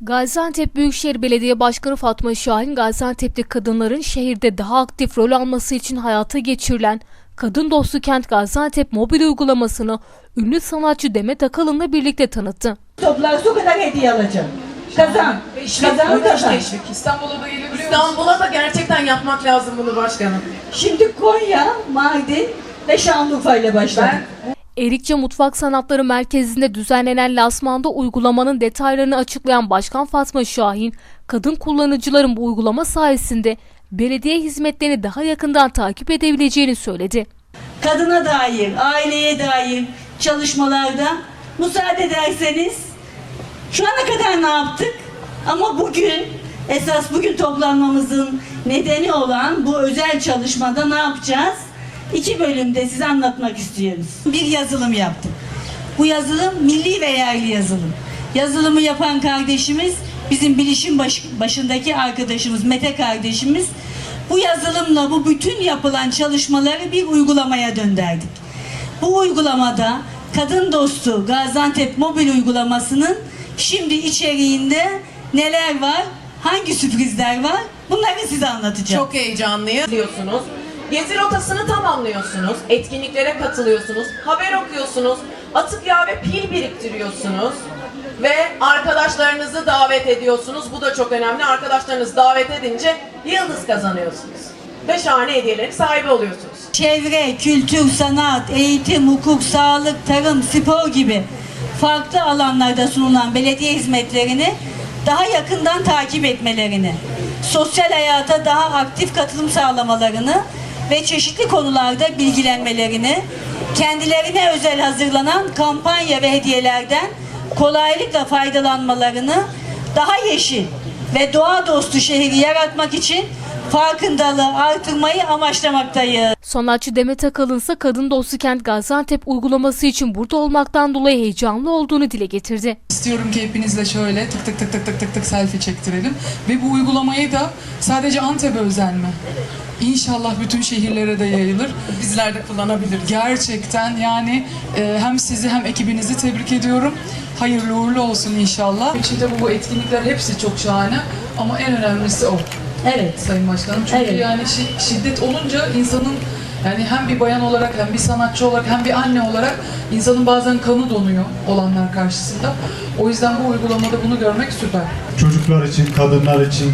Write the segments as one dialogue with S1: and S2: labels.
S1: Gaziantep Büyükşehir Belediye Başkanı Fatma Şahin, Gaziantep'te kadınların şehirde daha aktif rol alması için hayata geçirilen Kadın Dostu Kent Gaziantep mobil uygulamasını ünlü sanatçı Demet Akalın'la birlikte tanıttı.
S2: Toplar su kadar hediye alacağım. Kazan. Kazan kazan.
S3: teşvik. İstanbul'a da gelebiliyor musun?
S4: İstanbul'a da gerçekten yapmak lazım bunu başkanım.
S2: Şimdi Konya, Mardin ve Şanlıurfa ile başladık.
S1: Erikçe Mutfak Sanatları Merkezi'nde düzenlenen lansmanda uygulamanın detaylarını açıklayan Başkan Fatma Şahin, kadın kullanıcıların bu uygulama sayesinde belediye hizmetlerini daha yakından takip edebileceğini söyledi.
S2: Kadına dair, aileye dair çalışmalarda müsaade ederseniz şu ana kadar ne yaptık? Ama bugün esas bugün toplanmamızın nedeni olan bu özel çalışmada ne yapacağız? İki bölümde size anlatmak istiyoruz. Bir yazılım yaptık. Bu yazılım milli ve yerli yazılım. Yazılımı yapan kardeşimiz bizim bilişim baş- başındaki arkadaşımız Mete kardeşimiz. Bu yazılımla bu bütün yapılan çalışmaları bir uygulamaya döndürdük. Bu uygulamada Kadın Dostu Gaziantep mobil uygulamasının şimdi içeriğinde neler var, hangi sürprizler var bunları size anlatacağım.
S4: Çok heyecanlıyız diyorsunuz. Gezi rotasını tamamlıyorsunuz. Etkinliklere katılıyorsunuz. Haber okuyorsunuz. Atık yağ ve pil biriktiriyorsunuz. Ve arkadaşlarınızı davet ediyorsunuz. Bu da çok önemli. Arkadaşlarınızı davet edince yıldız kazanıyorsunuz. Ve şahane hediyelerin sahibi oluyorsunuz.
S2: Çevre, kültür, sanat, eğitim, hukuk, sağlık, tarım, spor gibi farklı alanlarda sunulan belediye hizmetlerini daha yakından takip etmelerini, sosyal hayata daha aktif katılım sağlamalarını ve çeşitli konularda bilgilenmelerini, kendilerine özel hazırlanan kampanya ve hediyelerden kolaylıkla faydalanmalarını daha yeşil ve doğa dostu şehri yaratmak için farkındalığı artırmayı amaçlamaktayız.
S1: Sanatçı Demet Akalın ise Kadın Dostu Kent Gaziantep uygulaması için burada olmaktan dolayı heyecanlı olduğunu dile getirdi.
S3: İstiyorum ki hepinizle şöyle tık tık tık tık tık tık tık selfie çektirelim. Ve bu uygulamayı da sadece Antep'e özel mi? İnşallah bütün şehirlere de yayılır.
S4: Bizler de kullanabiliriz.
S3: Gerçekten yani e, hem sizi hem ekibinizi tebrik ediyorum. Hayırlı uğurlu olsun inşallah. İçinde bu, bu etkinlikler hepsi çok şahane ama en önemlisi o
S2: Evet.
S3: Sayın Başkanım. Çünkü
S2: Evet.
S3: yani şi- şiddet olunca insanın yani hem bir bayan olarak hem bir sanatçı olarak hem bir anne olarak insanın bazen kanı donuyor olanlar karşısında. O yüzden bu uygulamada bunu görmek süper.
S5: çocuklar için, kadınlar için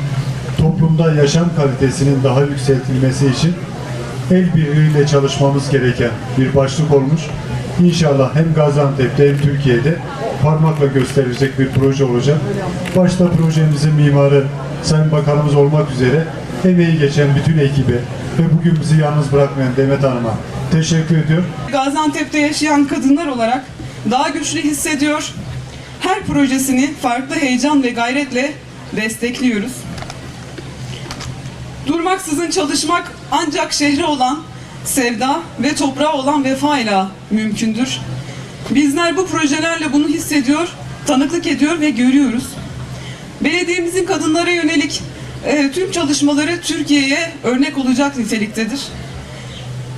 S5: toplumda yaşam kalitesinin daha yükseltilmesi için el birliğiyle çalışmamız gereken bir başlık olmuş. İnşallah hem Gaziantep'te hem Türkiye'de parmakla gösterilecek bir proje olacak. Başta projemizin mimarı Sayın Bakanımız olmak üzere emeği geçen bütün ekibe ve bugün bizi yalnız bırakmayan Demet Hanım'a teşekkür ediyorum.
S6: Gaziantep'te yaşayan kadınlar olarak daha güçlü hissediyor. Her projesini farklı heyecan ve gayretle destekliyoruz. Durmaksızın çalışmak ancak şehre olan sevda ve toprağa olan vefayla mümkündür. Bizler bu projelerle bunu hissediyor, tanıklık ediyor ve görüyoruz. Belediyemizin kadınlara yönelik e, tüm çalışmaları Türkiye'ye örnek olacak niteliktedir.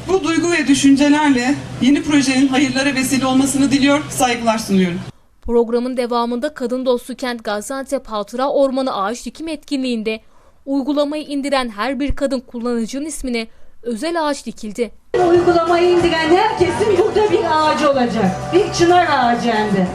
S6: Bu duygu ve düşüncelerle yeni projenin hayırlara vesile olmasını diliyor, saygılar sunuyorum.
S1: Programın devamında Kadın Dostu Kent Gaziantep Hatıra Ormanı Ağaç Dikim etkinliğinde uygulamayı indiren her bir kadın kullanıcının ismine özel ağaç dikildi.
S2: Uygulamayı indiren herkesin burada bir ağacı olacak. Bir çınar ağacı hem de.